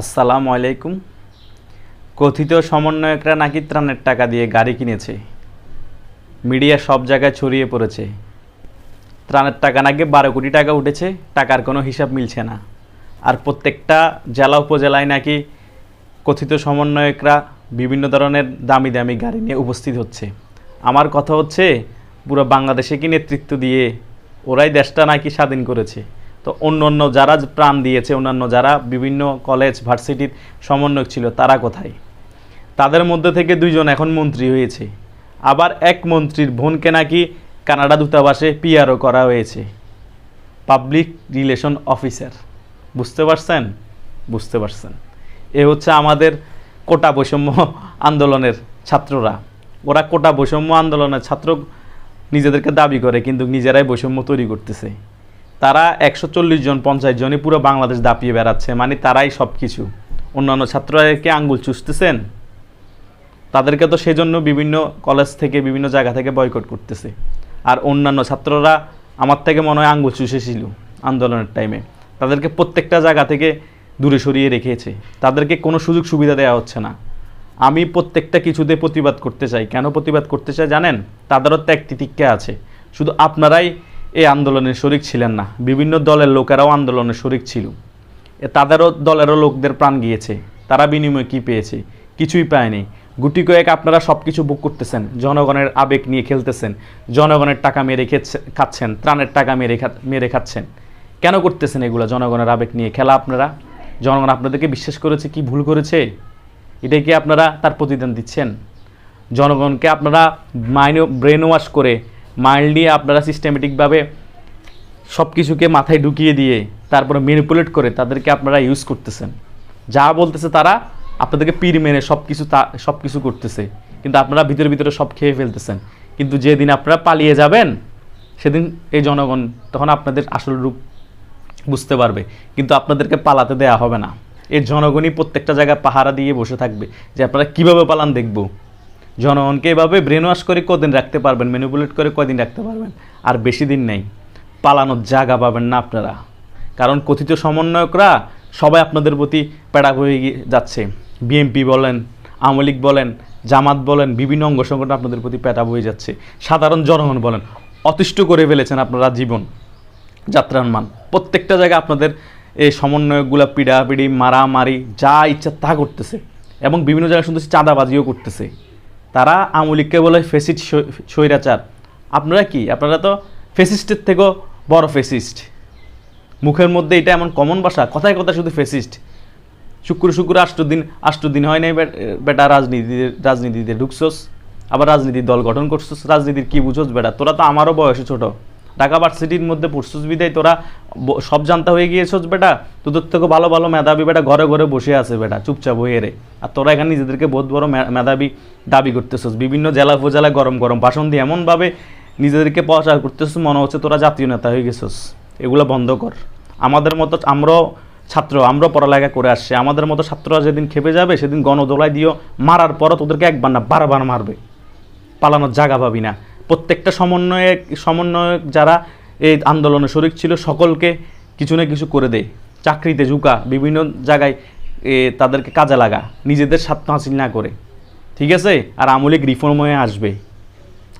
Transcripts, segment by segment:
আসসালামু আলাইকুম। কথিত সমন্বয়করা নাকি ত্রাণের টাকা দিয়ে গাড়ি কিনেছে। মিডিয়া সব জায়গায় ছড়িয়ে পড়েছে। ত্রাণের টাকা নাকি বারো কোটি টাকা উঠেছে, টাকার কোনো হিসাব মিলছে না। আর প্রত্যেকটা জেলা উপজেলায় নাকি কথিত সমন্বয়করা বিভিন্ন ধরনের দামি দামি গাড়ি নিয়ে উপস্থিত হচ্ছে। আমার কথা হচ্ছে, পুরো বাংলাদেশে কি নেতৃত্ব দিয়ে ওরাই দেশটা নাকি স্বাধীন করেছে? তো অন্য অন্য যারা প্রাণ দিয়েছে, অন্যান্য যারা বিভিন্ন কলেজ ভার্সিটির সমন্বয়ক ছিল, তারা কোথায়? তাদের মধ্যে থেকে দুইজন এখন মন্ত্রী হয়েছে। আবার এক মন্ত্রীর বোনকে নাকি কানাডা দূতাবাসে পিআরও করা হয়েছে। পাবলিক রিলেশন অফিসার বুঝতে পারছেন? বুঝতে পারছেন। এ হচ্ছে আমাদের কোটা বৈষম্য আন্দোলনের ছাত্ররা। ওরা কোটা বৈষম্য আন্দোলনের ছাত্র নিজেদেরকে দাবি করে, কিন্তু নিজেরাই বৈষম্য তৈরি করতেছে। তারা একশো চল্লিশ জন, পঞ্চাশ জনই পুরো বাংলাদেশ দাপিয়ে বেড়াচ্ছে মানে তারাই সব কিছু অন্যান্য ছাত্রদেরকে আঙ্গুল চুষতেছেন? তাদেরকে তো সেজন্য বিভিন্ন কলেজ থেকে, বিভিন্ন জায়গা থেকে বয়কট করতেছে। আর অন্যান্য ছাত্ররা আমার থেকে মনে হয় আঙ্গুল চুষেছিল আন্দোলনের টাইমে তাদেরকে প্রত্যেকটা জায়গা থেকে দূরে সরিয়ে রেখেছে। তাদেরকে কোনো সুযোগ সুবিধা দেওয়া হচ্ছে না। আমি প্রত্যেকটা কিছুতে প্রতিবাদ করতে চাই। কেন প্রতিবাদ করতে চাই জানেন? তাদেরও ত্যাগ তিতিক্ষা আছে। শুধু আপনারাই এই আন্দোলনের শরিক ছিলেন না। বিভিন্ন দলের লোকেরাও আন্দোলনের শরিক ছিল। তাদেরও দলেরও লোকদের প্রাণ গিয়েছে। তারা বিনিময়ে কী পেয়েছে? কিছুই পায়নি। গুটি কয়েক আপনারা সব কিছু বুক করতেছেন। জনগণের আবেগ নিয়ে খেলতেছেন। জনগণের টাকা মেরে খেচ্ছে খাচ্ছেন। ত্রাণের টাকা মেরে মেরে খাচ্ছেন। কেন করতেছেন এগুলো? জনগণের আবেগ নিয়ে খেলা আপনারা? জনগণ আপনাদেরকে বিশ্বাস করেছে কি ভুল করেছে? এটাই কি আপনারা তার প্রতিদান দিচ্ছেন? জনগণকে আপনারা মাইন্ড ব্রেন ওয়াশ করে মাইল্ডলি আপনারা সিস্টেমেটিকভাবে সব কিছুকে মাথায় ঢুকিয়ে দিয়ে তারপরে ম্যানিপুলেট করে তাদেরকে আপনারা ইউজ করতেছেন। যা বলতেছে তারা আপনাদেরকে পীর মেনে সব কিছু তা সব কিছু করতেছে। কিন্তু আপনারা ভিতরে ভিতরে সব খেয়ে ফেলতেছেন। কিন্তু যেদিন আপনারা পালিয়ে যাবেন, সেদিন এই জনগণ তখন আপনাদের আসল রূপ বুঝতে পারবে। কিন্তু আপনাদেরকে পালাতে দেয়া হবে না। এর জনগণই প্রত্যেকটা জায়গায় পাহারা দিয়ে বসে থাকবে যে আপনারা কীভাবে পালান দেখব? জনগণকে এভাবে ব্রেন ওয়াশ করে কদিন রাখতে পারবেন ম্যানিপুলেট করে কদিন রাখতে পারবেন? আর বেশি দিন নেই। পালানোর জায়গা পাবেন না আপনারা। কারণ কথিত সমন্বয়করা সবাই আপনাদের প্রতি প্যাড়া হয়ে যাচ্ছে। বিএমপি বলেন, আওয়ামী লীগ বলেন, জামাত বলেন, বিভিন্ন অঙ্গ সংগঠন আপনাদের প্রতি প্যাটা বয়ে যাচ্ছে। সাধারণ জনগণ বলেন, অতিষ্ঠ করে ফেলেছেন আপনারা জীবন, যাত্রার মান। প্রত্যেকটা জায়গায় আপনাদের এই সমন্বয়কগুলা পিড়াপিড়ি, মারামারি, যা ইচ্ছা তা করতেছে। এবং বিভিন্ন জায়গায় শুনতেছি চাঁদাবাজিও করতেছে। তারা আমলিককে বলে ফেসিস্ট স্বৈরাচার। আপনারা কি? আপনারা তো ফেসিস্টের থেকেও বড় ফেসিস্ট। মুখের মধ্যে এটা এমন কমন ভাষা? কথায় কথায় শুধু ফেসিস্ট। শুক্র শুক্র আষ্ট দিন আষ্ট দিন হয় নাই বেটা রাজনীতিতে রাজনীতিতে ঢুকছোস, আবার রাজনীতির দল গঠন করছোস। রাজনীতির কী বুঝোস বেটা? তোরা তো আমারও বয়সে ছোট। ঢাকা ভার্সিটির মধ্যে পড়ছোস বিদায়, তোরা সব জানতা হয়ে গিয়েছোস বেটা। তোদের থেকে ভালো ভালো মেধাবী বেটা ঘরে ঘরে বসে আছে বেটা, চুপচাপ হয়ে রে। আর তোরা এখানে নিজেদেরকে বহুত বড় মেধাবী দাবি করতেছোস। বিভিন্ন জেলা উপজেলায় গরম গরম ভাষণ দিয়ে এমনভাবে নিজেদেরকে প্রচার করতেছিস, মনে হচ্ছে তোরা জাতীয় নেতা হয়ে গেছোস। এগুলো বন্ধ কর। আমাদের মতো আমরাও ছাত্র আমরা পড়ালেখা করে আসছে। আমাদের মতো ছাত্ররা যেদিন খেপে যাবে, সেদিন গণদোলায় দিও। মারার পরও তোদেরকে একবার না বারবার মারবে। পালানোর জায়গা পাবি না। প্রত্যেকটা সমন্বয়ক সমন্বয়ক যারা এই আন্দোলনে শরিক ছিল, সকলকে কিছু না কিছু করে দেয়। চাকরিতে ঝুঁকা, বিভিন্ন জায়গায় তাদেরকে কাজে লাগা, নিজেদের স্বার্থ হাসিল না করে। ঠিক আছে? আর আমলিক রিফর্ম হয়ে আসবে।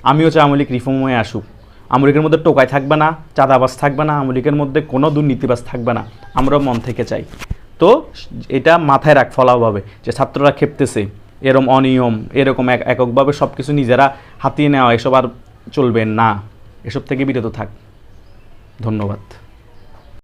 আমিও চাই আমলিক রিফর্ম হয়ে আসুক। আমলিকের মধ্যে টোকাই থাকবে না চাঁদাবাস থাকবে না আমলিকের মধ্যে কোনো দুর্নীতিবাস থাকবে না। আমরাও মন থেকে চাই। তো, এটা মাথায় রাখ ফলাভাবে যে ছাত্ররা খেপতেছে। এরম অনিয়ম, এরকম এক এককভাবে সব কিছু নিজেরা হাতিয়ে নেওয়া, এসব আর চলবে না। এসব থেকে বিরত থাক। ধন্যবাদ।